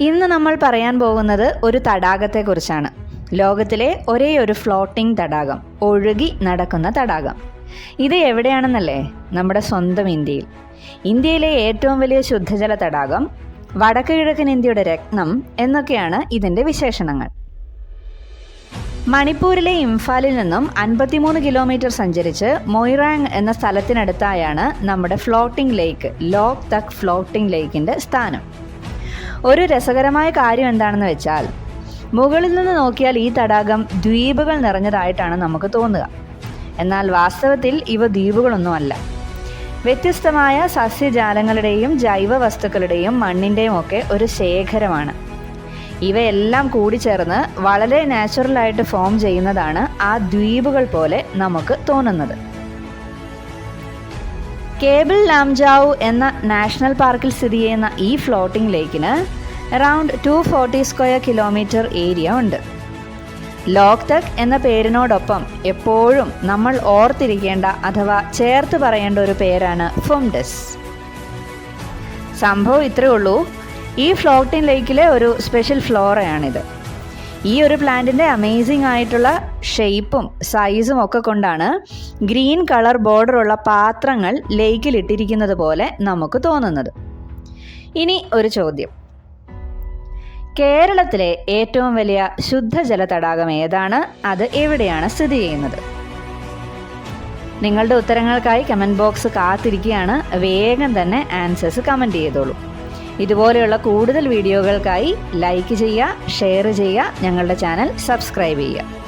ഇന്ന് നമ്മൾ പറയാൻ പോകുന്നത് ഒരു തടാകത്തെക്കുറിച്ചാണ്. ലോകത്തിലെ ഒരേ ഒരു ഫ്ലോട്ടിംഗ് തടാകം ഒഴുകി നടക്കുന്ന തടാകം. ഇത് എവിടെയാണെന്നല്ലേ? നമ്മുടെ സ്വന്തം ഇന്ത്യയിൽ. ഇന്ത്യയിലെ ഏറ്റവും വലിയ ശുദ്ധജല തടാകം വടക്ക് കിഴക്കൻ ഇന്ത്യയുടെ രത്നം എന്നൊക്കെയാണ് ഇതിന്റെ വിശേഷണങ്ങൾ. മണിപ്പൂരിലെ ഇംഫാലിൽ നിന്നും അൻപത്തിമൂന്ന് കിലോമീറ്റർ സഞ്ചരിച്ച് മൊയ്റാങ് എന്ന സ്ഥലത്തിനടുത്തായാണ് നമ്മുടെ ഫ്ലോട്ടിംഗ് ലേക്ക് ലോക് തക് ഫ്ലോട്ടിംഗ് ലേക്കിന്റെ സ്ഥാനം. ഒരു രസകരമായ കാര്യം എന്താണെന്ന് വെച്ചാൽ മുകളിൽ നിന്ന് നോക്കിയാൽ ഈ തടാകം ദ്വീപുകൾ നിറഞ്ഞതായിട്ടാണ് നമുക്ക് തോന്നുക. എന്നാൽ വാസ്തവത്തിൽ ഇവ ദ്വീപുകളൊന്നുമല്ല വ്യത്യസ്തമായ സസ്യജാലങ്ങളുടെയും ജൈവ വസ്തുക്കളുടെയും മണ്ണിന്റെയും ഒക്കെ ഒരു ശേഖരമാണ്. ഇവയെല്ലാം കൂടി ചേർന്ന് വളരെ നാച്ചുറലായിട്ട് ഫോം ചെയ്യുന്നതാണ് ആ ദ്വീപുകൾ പോലെ നമുക്ക് തോന്നുന്നത്. കേബിൾ ലാംജാവു എന്ന നാഷണൽ പാർക്കിൽ സ്ഥിതി ചെയ്യുന്ന ഈ floating ലേക്കിന് around two forty square kilometre area ഉണ്ട്. ലോക്തക് എന്ന പേരിനോടൊപ്പം എപ്പോഴും നമ്മൾ ഓർത്തിരിക്കേണ്ട അഥവാ ചേർത്ത് പറയേണ്ട ഒരു പേരാണ് ഫുംഡസ്. സംഭവം ഇത്രയേ ഉള്ളൂ. ഈ ഫ്ലോട്ടിംഗ് ലേക്കിലെ ഒരു സ്പെഷ്യൽ ഫ്ലോറയാണിത്. ഈ ഒരു പ്ലാന്റിന്റെ അമേസിംഗ് ആയിട്ടുള്ള ഷേപ്പും സൈസും ഒക്കെ കൊണ്ടാണ് ഗ്രീൻ കളർ ബോർഡറുള്ള പാത്രങ്ങൾ ലേക്കിലിട്ടിരിക്കുന്നത് പോലെ നമുക്ക് തോന്നുന്നത്. ഇനി ഒരു ചോദ്യം. കേരളത്തിലെ ഏറ്റവും വലിയ ശുദ്ധജല തടാകം ഏതാണ്? അത് എവിടെയാണ് സ്ഥിതി ചെയ്യുന്നത്? നിങ്ങളുടെ ഉത്തരങ്ങൾക്കായി കമന്റ് ബോക്സ് കാത്തിരിക്കുകയാണ്. വേഗം തന്നെ ആൻസേഴ്സ് കമന്റ് ചെയ്തോളൂ. ഇതുപോലെയുള്ള കൂടുതൽ വീഡിയോകൾക്കായി ലൈക്ക് ചെയ്യുക ഷെയർ ചെയ്യുക ഞങ്ങളുടെ ചാനൽ സബ്സ്ക്രൈബ് ചെയ്യുക.